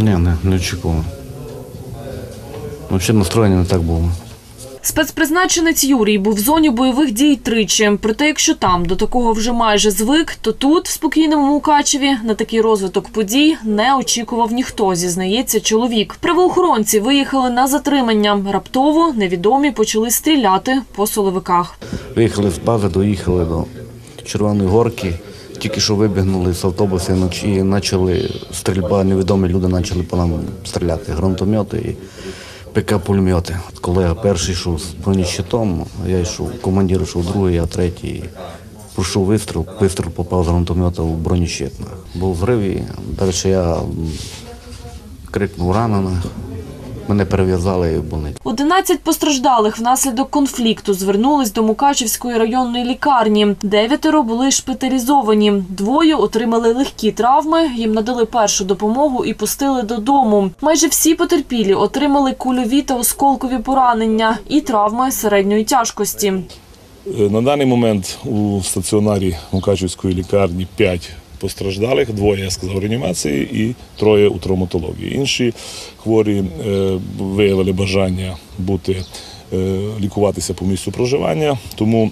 Ні, не, не очікував. Взагалі настроєння не так було. Спецпризначенець Юрій був в зоні бойових дій тричі. Проте, якщо там до такого вже майже звик, то тут, в спокійному Мукачеві, на такий розвиток подій не очікував ніхто, зізнається чоловік. Правоохоронці виїхали на затримання. Раптово невідомі почали стріляти по соловиках. Виїхали з бази, доїхали до Червоної горки. Тільки що вибігнули з автобуса і почали стрільба, невідомі люди почали по нам стріляти. Гранатомети і ПК-пулемети. Колега перший йшов з бронещитом, я йшов, командир йшов другий, я третій. Пройшов вистріл, вистріл попав з гранатомета в бронещит. Був взрив і далі я крикнув ранено. Мене перев'язали і в больницю. 11 постраждалих внаслідок конфлікту звернулись до Мукачівської районної лікарні. Дев'ятеро були шпиталізовані. Двоє отримали легкі травми. Їм надали першу допомогу і пустили додому. Майже всі потерпілі отримали кульові та осколкові поранення і травми середньої тяжкості. Е, На даний момент у стаціонарі Мукачівської лікарні 5 постраждалих, двоє, я сказав, реанімації і троє у травматології. Інші хворі е, виявили бажання бути, е, лікуватися по місцю проживання, тому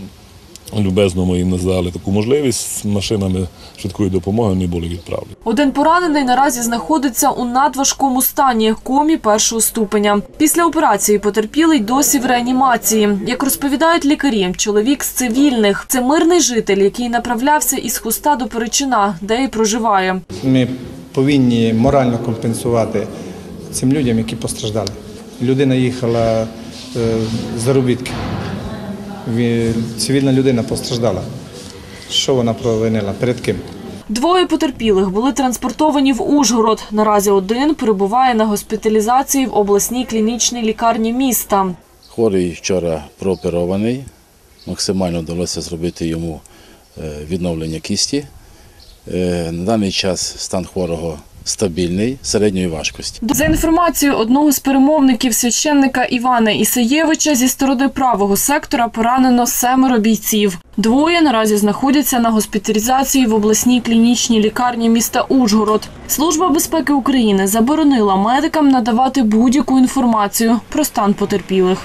любезно ми їм надали таку можливість. Машинами швидкої допомоги вони були відправлені. Один поранений наразі знаходиться у надважкому стані комі першого ступеня. Після операції потерпілий досі в реанімації. Як розповідають лікарі, чоловік з цивільних це мирний житель, який направлявся із хуста до Перечина, де і проживає. Ми повинні морально компенсувати цим людям, які постраждали. Людина їхала е, заробітки. Ві- Цивільна людина постраждала. Що вона провинила? Перед ким? Двоє потерпілих були транспортовані в Ужгород. Наразі один перебуває на госпіталізації в обласній клінічній лікарні міста. Хворий вчора прооперований. Максимально вдалося зробити йому е, відновлення кісті. Е, На даний час стан хворого стабільний, середньої важкості. За інформацією одного з перемовників священника Івана Ісаєвича зі сторони правого сектора поранено семеро бійців. Двоє наразі знаходяться на госпіталізації в обласній клінічній лікарні міста Ужгород. Служба безпеки України заборонила медикам надавати будь-яку інформацію про стан потерпілих.